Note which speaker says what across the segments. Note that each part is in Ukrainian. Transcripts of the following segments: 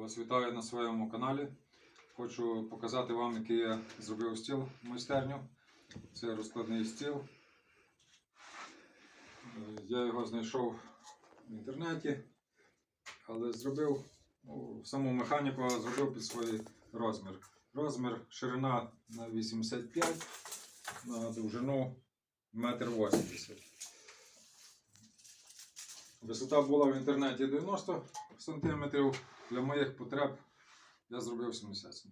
Speaker 1: вас вітаю на своєму каналі. Хочу показати вам, який я зробив стіл в майстерню. Це розкладний стіл. Е, Я його знайшов в інтернеті, але зробив ну, саму механіку зробив під свій розмір. Розмір ширина на 85, на довжину 1,80 м. Висота була в інтернеті 90 см. Для моїх потреб я зробив 70 см.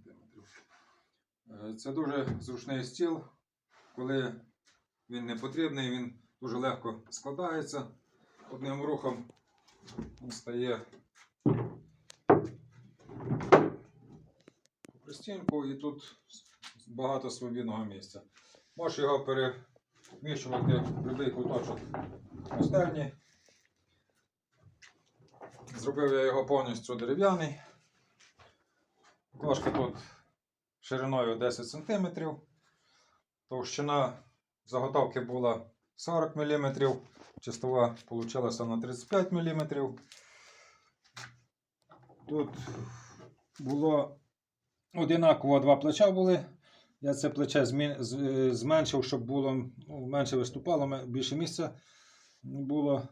Speaker 1: Е, Це дуже зручний стіл. Коли він не потрібний, він дуже легко складається. Одним рухом він стає по пристінку і тут багато свобідного місця. Можеш його переміщувати в будь-який куточок майстерні. Зробив я його повністю дерев'яний. Дошка тут шириною 10 см. Товщина заготовки була 40 мм, чистова вийшла на 35 мм. Тут було одинаково два плеча були. Я це плече зменшив, щоб було ну, менше виступало, більше місця було.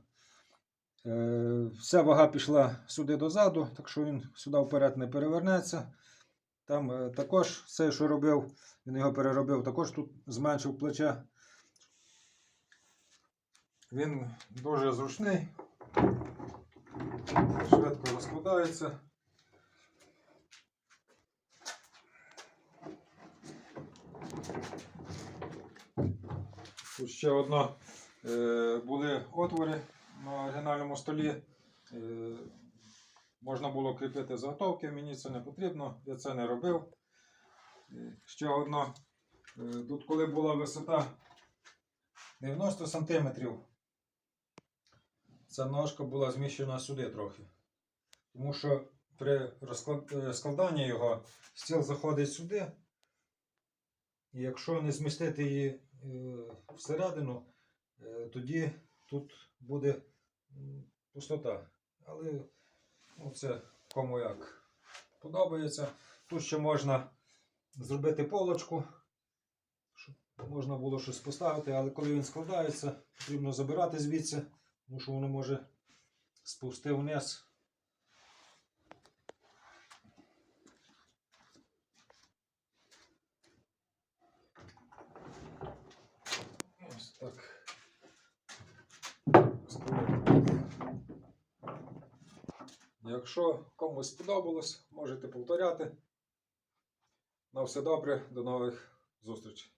Speaker 1: Е, Вся вага пішла сюди дозаду, так що він сюди вперед не перевернеться. Там е, також все, що робив, він його переробив, також тут зменшив плече. Він дуже зручний, швидко розкладається. Тут ще одно е, були отвори на оригінальному столі. Е, можна було кріпити заготовки, мені це не потрібно, я це не робив. Е, ще одно. Е, тут, коли була висота 90 см, ця ножка була зміщена сюди трохи. Тому що при розклад... складанні його стіл заходить сюди. І якщо не змістити її всередину, тоді тут буде пустота. Але ну, це кому як подобається. Тут ще можна зробити полочку, щоб можна було щось поставити, але коли він складається, потрібно забирати звідси, тому що воно може спусти вниз. Ось так. Якщо комусь сподобалось, можете повторяти. На все добре, до нових зустрічей.